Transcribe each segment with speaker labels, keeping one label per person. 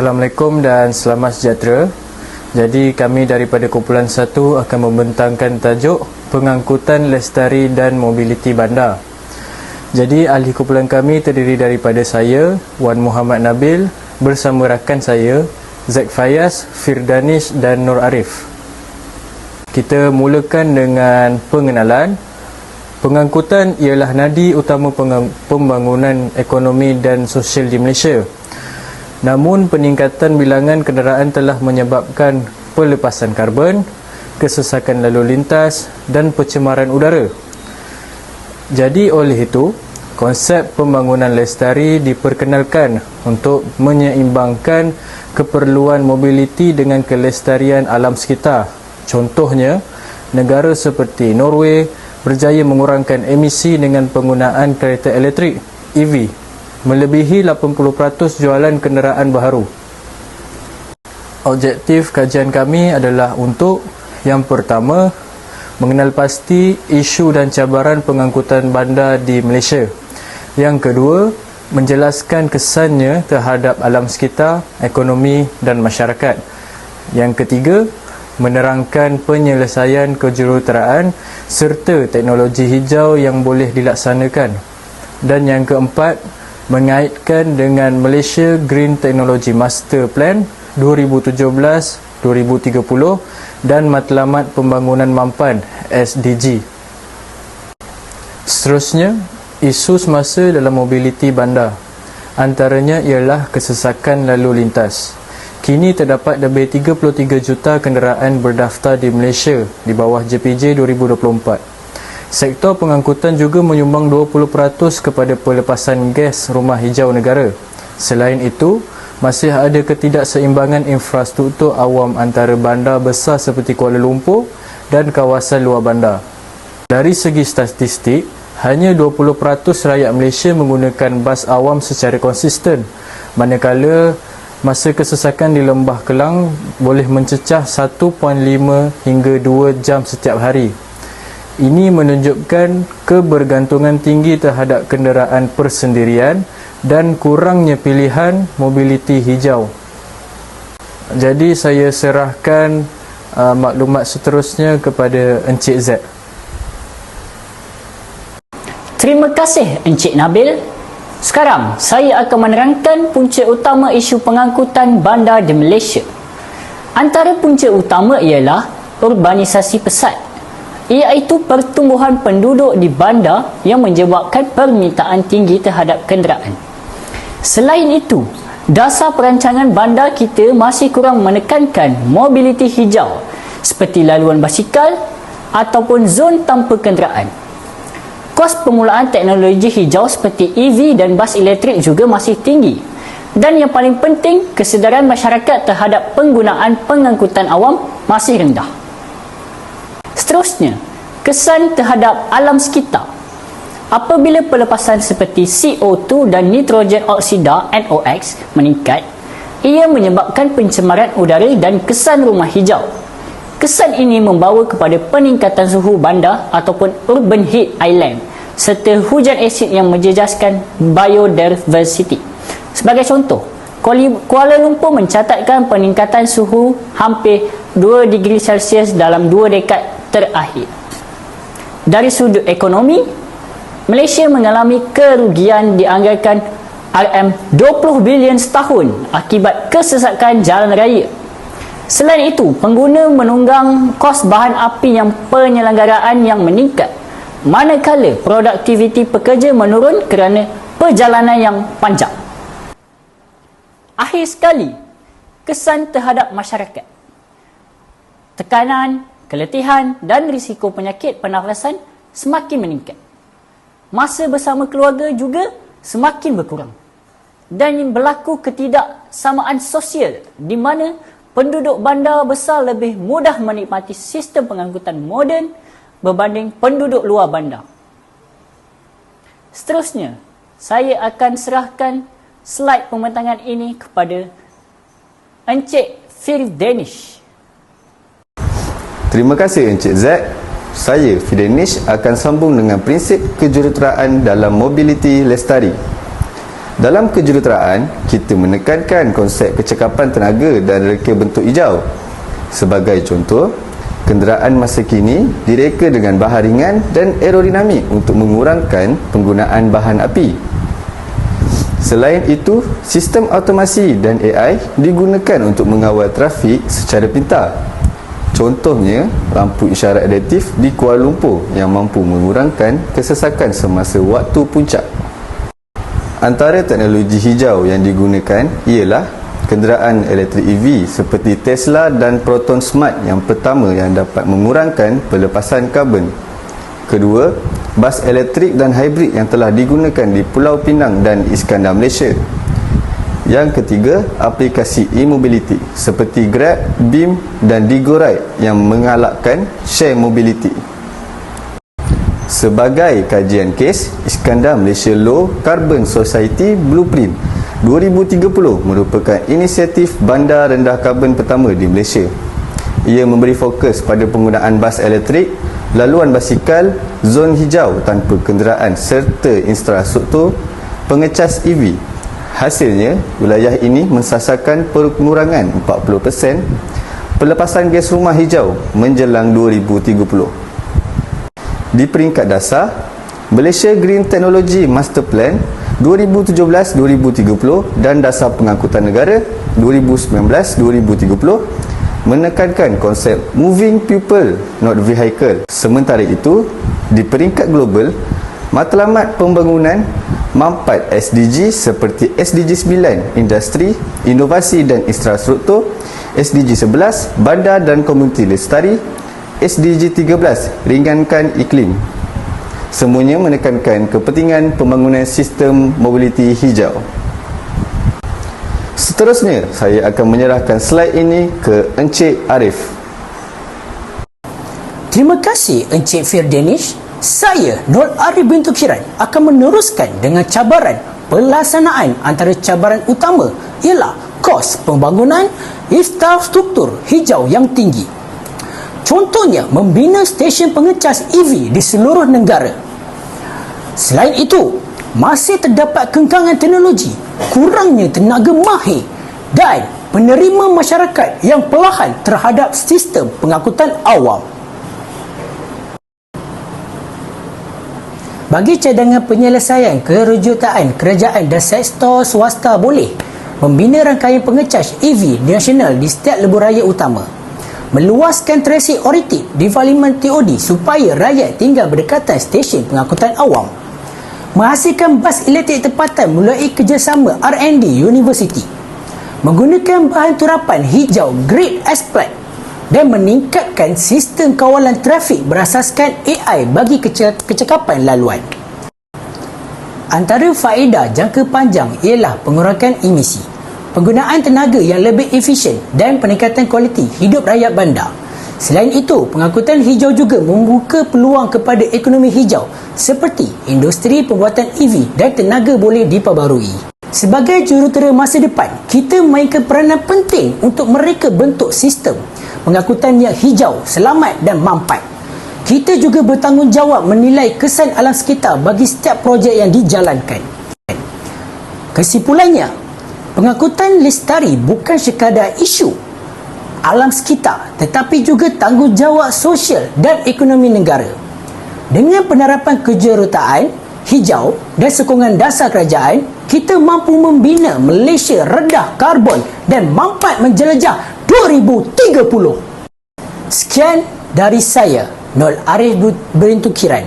Speaker 1: Assalamualaikum dan selamat sejahtera. Jadi kami daripada kumpulan 1 akan membentangkan tajuk Pengangkutan Lestari dan Mobiliti Bandar. Jadi ahli kumpulan kami terdiri daripada saya, Wan Muhammad Nabil bersama rakan saya, Zack Fayaz, Firdanish dan Nur Arif. Kita mulakan dengan pengenalan. Pengangkutan ialah nadi utama pembangunan ekonomi dan sosial di Malaysia. Namun peningkatan bilangan kenderaan telah menyebabkan pelepasan karbon, kesesakan lalu lintas dan pencemaran udara. Jadi oleh itu, konsep pembangunan lestari diperkenalkan untuk menyeimbangkan keperluan mobiliti dengan kelestarian alam sekitar. Contohnya, negara seperti Norway berjaya mengurangkan emisi dengan penggunaan kereta elektrik EV melebihi 80% jualan kenderaan baharu. Objektif kajian kami adalah untuk yang pertama, mengenal pasti isu dan cabaran pengangkutan bandar di Malaysia. Yang kedua, menjelaskan kesannya terhadap alam sekitar, ekonomi dan masyarakat. Yang ketiga, menerangkan penyelesaian kejuruteraan serta teknologi hijau yang boleh dilaksanakan. Dan yang keempat, mengaitkan dengan Malaysia Green Technology Master Plan 2017-2030 dan Matlamat Pembangunan Mampan SDG. Seterusnya, isu semasa dalam mobiliti bandar. Antaranya ialah kesesakan lalu lintas. Kini terdapat lebih 33 juta kenderaan berdaftar di Malaysia di bawah JPJ 2024. Sektor pengangkutan juga menyumbang 20% kepada pelepasan gas rumah hijau negara. Selain itu, masih ada ketidakseimbangan infrastruktur awam antara bandar besar seperti Kuala Lumpur dan kawasan luar bandar. Dari segi statistik, hanya 20% rakyat Malaysia menggunakan bas awam secara konsisten, manakala masa kesesakan di Lembah Kelang boleh mencecah 1.5 hingga 2 jam setiap hari. Ini menunjukkan kebergantungan tinggi terhadap kenderaan persendirian dan kurangnya pilihan mobiliti hijau. Jadi saya serahkan uh, maklumat seterusnya kepada Encik Z.
Speaker 2: Terima kasih Encik Nabil. Sekarang saya akan menerangkan punca utama isu pengangkutan bandar di Malaysia. Antara punca utama ialah urbanisasi pesat iaitu pertumbuhan penduduk di bandar yang menyebabkan permintaan tinggi terhadap kenderaan. Selain itu, dasar perancangan bandar kita masih kurang menekankan mobiliti hijau seperti laluan basikal ataupun zon tanpa kenderaan. Kos permulaan teknologi hijau seperti EV dan bas elektrik juga masih tinggi. Dan yang paling penting, kesedaran masyarakat terhadap penggunaan pengangkutan awam masih rendah. Seterusnya, kesan terhadap alam sekitar. Apabila pelepasan seperti CO2 dan nitrogen oksida NOx meningkat, ia menyebabkan pencemaran udara dan kesan rumah hijau. Kesan ini membawa kepada peningkatan suhu bandar ataupun urban heat island serta hujan asid yang menjejaskan biodiversity. Sebagai contoh, Kuala Lumpur mencatatkan peningkatan suhu hampir 2 digri Celsius dalam 2 dekad terakhir. Dari sudut ekonomi, Malaysia mengalami kerugian dianggarkan RM20 bilion setahun akibat kesesakan jalan raya. Selain itu, pengguna menunggang kos bahan api yang penyelenggaraan yang meningkat manakala produktiviti pekerja menurun kerana perjalanan yang panjang. Akhir sekali, kesan terhadap masyarakat. Tekanan, keletihan dan risiko penyakit pernafasan semakin meningkat. Masa bersama keluarga juga semakin berkurang. Dan berlaku ketidaksamaan sosial di mana penduduk bandar besar lebih mudah menikmati sistem pengangkutan moden berbanding penduduk luar bandar. Seterusnya, saya akan serahkan slide pembentangan ini kepada Encik Phil Danish.
Speaker 3: Terima kasih Encik Zack. Saya Fidenish akan sambung dengan prinsip kejuruteraan dalam mobiliti lestari. Dalam kejuruteraan, kita menekankan konsep kecekapan tenaga dan reka bentuk hijau. Sebagai contoh, kenderaan masa kini direka dengan bahan ringan dan aerodinamik untuk mengurangkan penggunaan bahan api. Selain itu, sistem automasi dan AI digunakan untuk mengawal trafik secara pintar. Contohnya, lampu isyarat adaptif di Kuala Lumpur yang mampu mengurangkan kesesakan semasa waktu puncak. Antara teknologi hijau yang digunakan ialah kenderaan elektrik EV seperti Tesla dan Proton Smart yang pertama yang dapat mengurangkan pelepasan karbon. Kedua, bas elektrik dan hybrid yang telah digunakan di Pulau Pinang dan Iskandar Malaysia. Yang ketiga, aplikasi e-mobility seperti Grab, Beam dan Digo Ride yang mengalakkan share mobility. Sebagai kajian kes, Iskandar Malaysia Low Carbon Society Blueprint 2030 merupakan inisiatif bandar rendah karbon pertama di Malaysia. Ia memberi fokus pada penggunaan bas elektrik, laluan basikal, zon hijau tanpa kenderaan serta infrastruktur pengecas EV. Hasilnya, wilayah ini mensasarkan pengurangan 40% pelepasan gas rumah hijau menjelang 2030. Di peringkat dasar, Malaysia Green Technology Master Plan 2017-2030 dan Dasar Pengangkutan Negara 2019-2030 menekankan konsep Moving People Not Vehicle. Sementara itu, di peringkat global, matlamat pembangunan mampat SDG seperti SDG 9 Industri, Inovasi dan Infrastruktur, SDG 11 Bandar dan Komuniti Lestari, SDG 13 ringankan iklim. Semuanya menekankan kepentingan pembangunan sistem mobiliti hijau. Seterusnya, saya akan menyerahkan slide ini ke Encik Arif.
Speaker 4: Terima kasih Encik Firdanish. Saya Nur Arif bintu Kiran akan meneruskan dengan cabaran pelaksanaan antara cabaran utama ialah kos pembangunan infrastruktur hijau yang tinggi. Contohnya, membina stesen pengecas EV di seluruh negara. Selain itu, masih terdapat kengkangan teknologi, kurangnya tenaga mahir dan penerima masyarakat yang perlahan terhadap sistem pengangkutan awam. Bagi cadangan penyelesaian kerujutaan kerajaan dan sektor swasta boleh membina rangkaian pengecas EV nasional di setiap lebuh raya utama. Meluaskan tracing oritik di Parlimen TOD supaya rakyat tinggal berdekatan stesen pengangkutan awam. Menghasilkan bas elektrik tempatan melalui kerjasama R&D University. Menggunakan bahan turapan hijau Grade S Plat dan meningkatkan sistem kawalan trafik berasaskan AI bagi kecekapan laluan. Antara faedah jangka panjang ialah pengurangan emisi penggunaan tenaga yang lebih efisien dan peningkatan kualiti hidup rakyat bandar. Selain itu, pengangkutan hijau juga membuka peluang kepada ekonomi hijau seperti industri pembuatan EV dan tenaga boleh diperbarui. Sebagai jurutera masa depan, kita memainkan peranan penting untuk mereka bentuk sistem pengangkutan yang hijau, selamat dan mampat. Kita juga bertanggungjawab menilai kesan alam sekitar bagi setiap projek yang dijalankan. Kesimpulannya, Pengangkutan lestari bukan sekadar isu alam sekitar tetapi juga tanggungjawab sosial dan ekonomi negara. Dengan penerapan kejuruteraan hijau dan sokongan dasar kerajaan, kita mampu membina Malaysia rendah karbon dan mampat menjelajah 2030. Sekian dari saya, Nol Arif Berintukiran.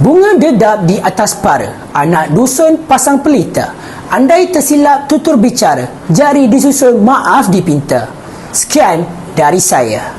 Speaker 4: Bunga dedap di atas para, anak dusun pasang pelita. Andai tersilap tutur bicara, jari disusul maaf dipinta. Sekian dari saya.